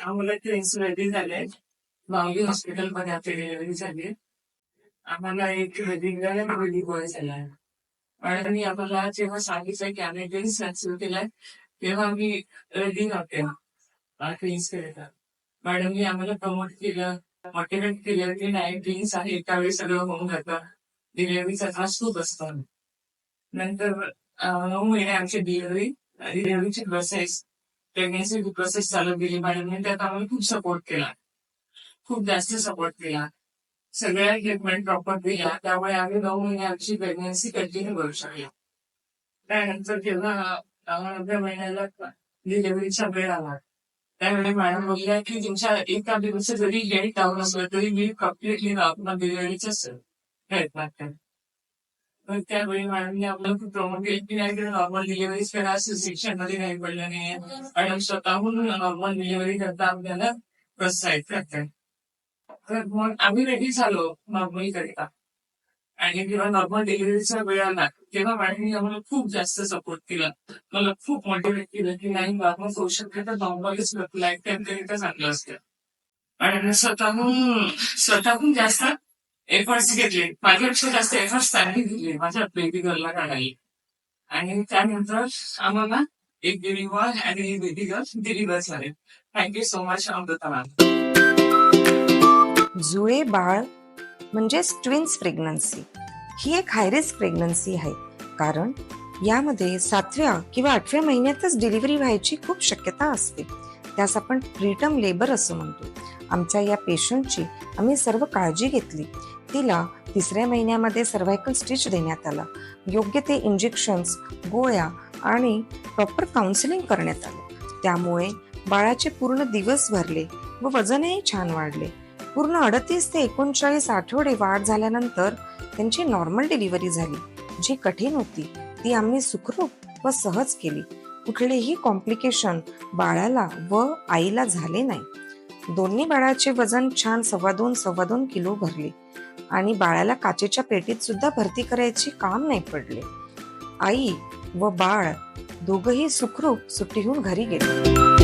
आम्हाला trains ready झाले मावली हॉस्पिटलमध्ये आपली डिलिव्हरी झाली. आम्हाला एक रिंगाला मुलगी गोळी झाला. आणि आम्हाला जेव्हा सांगितलं की आम्ही ड्रिंक्स कॅन्सल केलाय तेव्हा आम्ही रेडी नव्हते. ड्रिंक्स करायला मॅडमनी आम्हाला प्रमोट केलं मोटिवेट केलं की नाही ड्रिंक्स आहे. त्यावेळी सगळं होऊन जातं. डिलिव्हरीचा त्रास खूप असतो. नंतर नऊ महिने आमची डिलिव्हरी डिलिव्हरीची प्रोसेस प्रेग्नेन्सी प्रोसेस चालू गेली मॅडमने त्यात आम्हाला खूप सपोर्ट केला. खूप जास्त सपोर्ट केला. सगळ्या ट्रीटमेंट प्रॉपर दिल्या. त्यामुळे आम्ही नऊ महिने आमची प्रेग्नेन्सी कंटिन्यू करू शकलो. त्यानंतर जेव्हा नव्या महिन्याला डिलिव्हरीचा वेळ आला त्यावेळी मॅडम बोलल्या की तुमच्या एका दिवस जरी लेट डाऊन असलं तरी मी कम्प्लिटली नॉर्मल डिलिव्हरीचाच प्रयत्न करेन त्यावेळी मॅडमने आपल्याला खूप प्रमोट की नाही नॉर्मल डिलिव्हरी करा असं शिक्षणमध्ये नाही पडलं नाही. मॅडम स्वतःहून नॉर्मल डिलिव्हरी करता आपल्याला प्रोत्साहित करते तर मग आम्ही रेडी झालो नॉर्मल करिता. आणि जेव्हा नॉर्मल डिलिव्हरीचा वेळ आला तेव्हा मॅडमनी आम्हाला खूप जास्त सपोर्ट केला. मला खूप मोटिवेट केलं की नाही नॉर्मल होऊ शकते तर नॉर्मलच लाईफ टाईम करिता चांगलं असतं. आणि स्वतःहून स्वतःहून जास्त एफर्ट्स घेतले माझ्यापेक्षा जास्त एफर्ट्स त्यांनी घेतले माझ्या बेबी गर्लला काढायला. आणि त्यानंतर आम्हाला एक बेबी बॉय आणि एक बेबी गर्ल डिलिव्हर झाले. Thank you so much Amruta जुळे बाळ म्हणजेच ट्विन्स प्रेग्नन्सी ही एक हायरिस्क प्रेग्नन्सी आहे. कारण यामध्ये सातव्या किंवा आठव्या महिन्यातच डिलिव्हरी व्हायची खूप शक्यता असते. त्यास आपण प्रीटम लेबर असं म्हणतो. आमच्या या पेशंटची आम्ही सर्व काळजी घेतली. तिला तिसऱ्या महिन्यामध्ये सर्व्हायकल स्टिच देण्यात आला. योग्य ते इंजेक्शन्स गोळ्या आणि प्रॉपर काउन्सिलिंग करण्यात आलं. त्यामुळे बाळाचे पूर्ण दिवस भरले व वजनही छान वाढले. पूर्ण अडतीस ते एकोणचाळीस आठवडे वाढ झाल्यानंतर त्यांची नॉर्मल डिलिव्हरी झाली. जी कठीण होती ती आम्ही सुखरूप व सहज केली. कुठलेही कॉम्प्लिकेशन बाळाला व आईला झाले नाही. दोन्ही बाळाचे वजन छान सव्वा दोन सव्वा दोन किलो भरले. आणि बाळाला काचेच्या पेटीत सुद्धा भरती करायची काम नाही पडले. आई व बाळ दोघही सुखरूप सुट्टीहून घरी गेले.